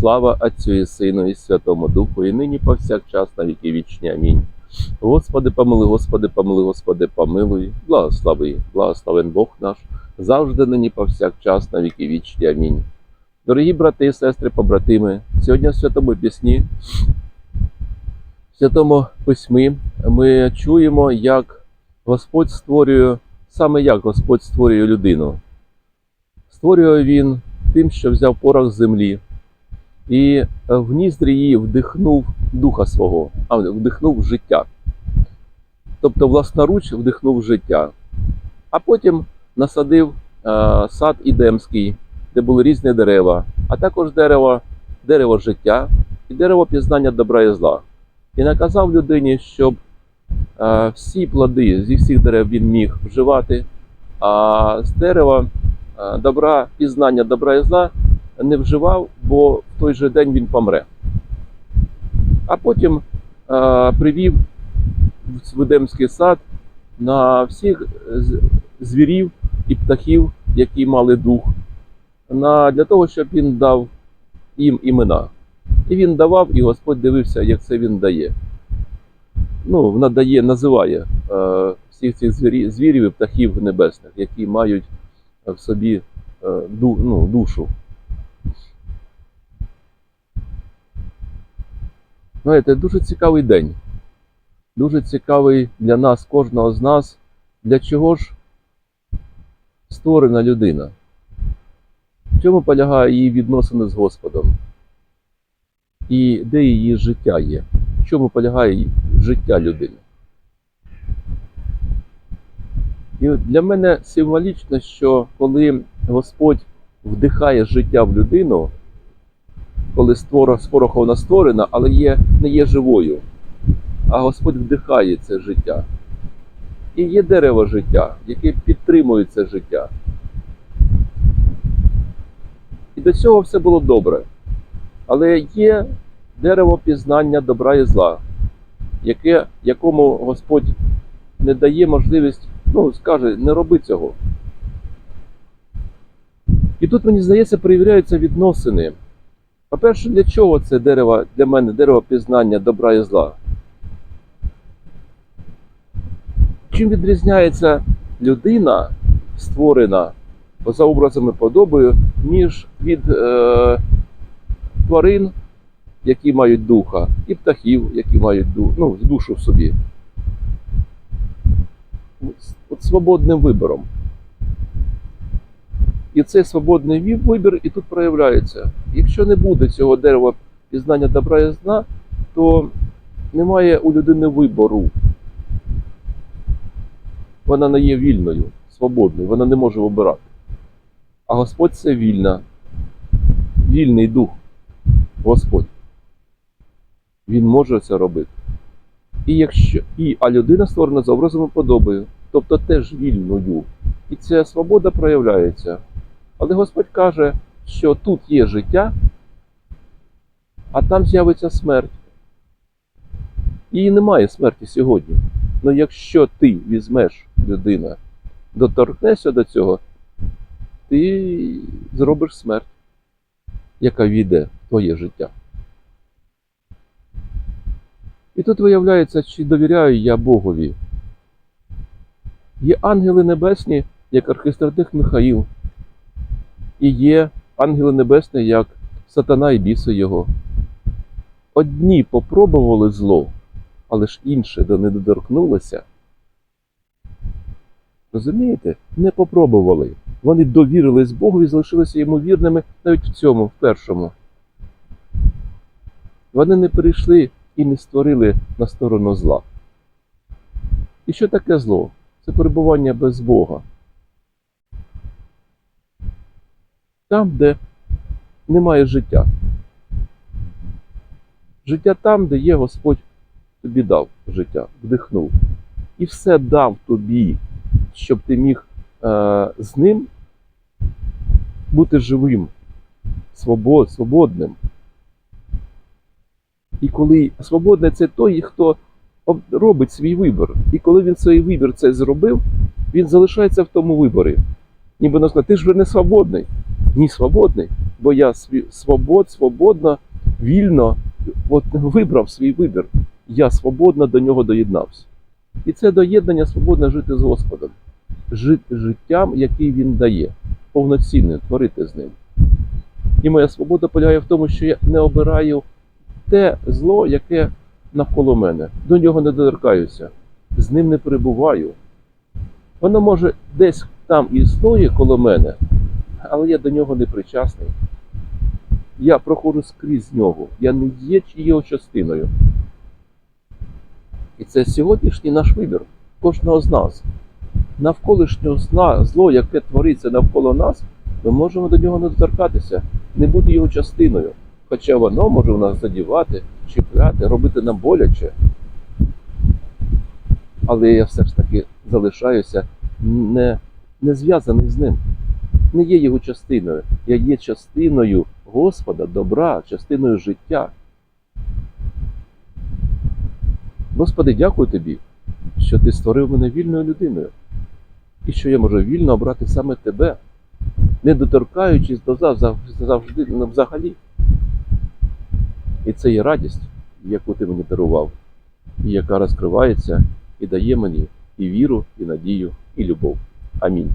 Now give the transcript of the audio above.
Слава Отцю і Сину, і Святому Духу, і нині повсякчас на віки вічні. Амінь. Господи, помилуй, Господи, помилуй, Господи, помилуй, благослови, благословен Бог наш, завжди нині повсякчас на віки вічні. Амінь. Дорогі брати і сестри, побратими, сьогодні в святому пісні, в святому письмі ми чуємо, як Господь створює, саме як Господь створює людину. Створює він тим, що взяв порох землі і е, в ніздрі її вдихнув духа свого, а вдихнув життя. Тобто власноруч вдихнув життя. А потім насадив е, сад Ідемський, де були різні дерева, а також дерево, дерево життя і дерево пізнання добра і зла. І наказав людині, щоб е, всі плоди зі всіх дерев він міг вживати, а з дерева добра, пізнання добра і зла не вживав, бо в той же день він помре. А потім е, привів в Едемський сад на всіх звірів і птахів, які мали дух, на, для того, щоб він дав їм імена. І він давав, і Господь дивився, як це він дає. Ну, надає, називає е, всіх цих звірі, звірів і птахів небесних, які мають в собі е, ду, ну, душу. Знаєте, дуже цікавий день. Дуже цікавий для нас, кожного з нас, для чого ж створена людина. В чому полягає її відносини з Господом? І де її життя є? В чому полягає життя людини? І для мене символічно, що коли Господь вдихає життя в людину, коли створа з пороху вона створена, але є, не є живою. А Господь вдихає це життя. І є дерево життя, яке підтримує це життя. І до цього все було добре. Але є дерево пізнання добра і зла, яке, якому Господь не дає можливість, ну, скаже, не роби цього. І тут, мені здається, перевіряються відносини. По-перше, для чого це дерево для мене дерево пізнання добра і зла? Чим відрізняється людина, створена за образом і подобою, ніж від е, тварин, які мають духа, і птахів, які мають ну, душу в собі? От свободним вибором. І цей свободний вибір і тут проявляється. Якщо не буде цього дерева пізнання добра і зла, то немає у людини вибору. Вона не є вільною, свободною, вона не може вибирати. А Господь це вільна, вільний дух. Господь. Він може це робити. І якщо, і, а людина створена за образом і подобою, тобто теж вільною. І ця свобода проявляється. Але Господь каже, що тут є життя, а там з'явиться смерть. І немає смерті сьогодні. Ну якщо ти візьмеш людина, доторкнешся до цього, ти зробиш смерть, яка війде в твоє життя. І тут виявляється, чи довіряю я Богові. Є ангели небесні, як архистратих Михаїл, і є ангели небесні, як сатана і біси його. Одні попробували зло, але ж інші до не доторкнулися. Розумієте? Не попробували. Вони довірились Богу і залишилися йому вірними навіть в цьому, в першому. Вони не перейшли і не створили на сторону зла. І що таке зло? Це перебування без Бога. Там, де немає життя. Життя там, де є Господь тобі дав життя, вдихнув. І все дав тобі, щоб ти міг е, з ним бути живим, свобод, свободним. І коли свободний це той, хто робить свій вибір. І коли він свій вибір це зробив, він залишається в тому виборі. Ніби на ти ж не свободний. Ні, свободний, бо я свобод, свободно, вільно от, вибрав свій вибір. Я свободно до нього доєднався. І це доєднання свободно жити з Господом, життям, який Він дає, повноцінним, творити з ним. І моя свобода полягає в тому, що я не обираю те зло, яке навколо мене. До нього не доторкаюся, з ним не перебуваю. Воно може десь там і існує коло мене, але я до нього не причасний. Я проходжу скрізь нього, я не є чиєю частиною. І це сьогоднішній наш вибір, кожного з нас. Навколишнього зло, яке твориться навколо нас, ми можемо до нього не доторкатися, не бути його частиною. Хоча воно може в нас задівати, чіпляти, робити нам боляче. Але я все ж таки залишаюся не, не зв'язаний з ним, не є його частиною. Я є частиною Господа, добра, частиною життя. Господи, дякую тобі, що ти створив мене вільною людиною, і що я можу вільно обрати саме тебе, не доторкаючись до зав- зав- завжди ну, взагалі. І це є радість, яку ти мені дарував, і яка розкривається і дає мені і віру, і надію, і любов. Амінь.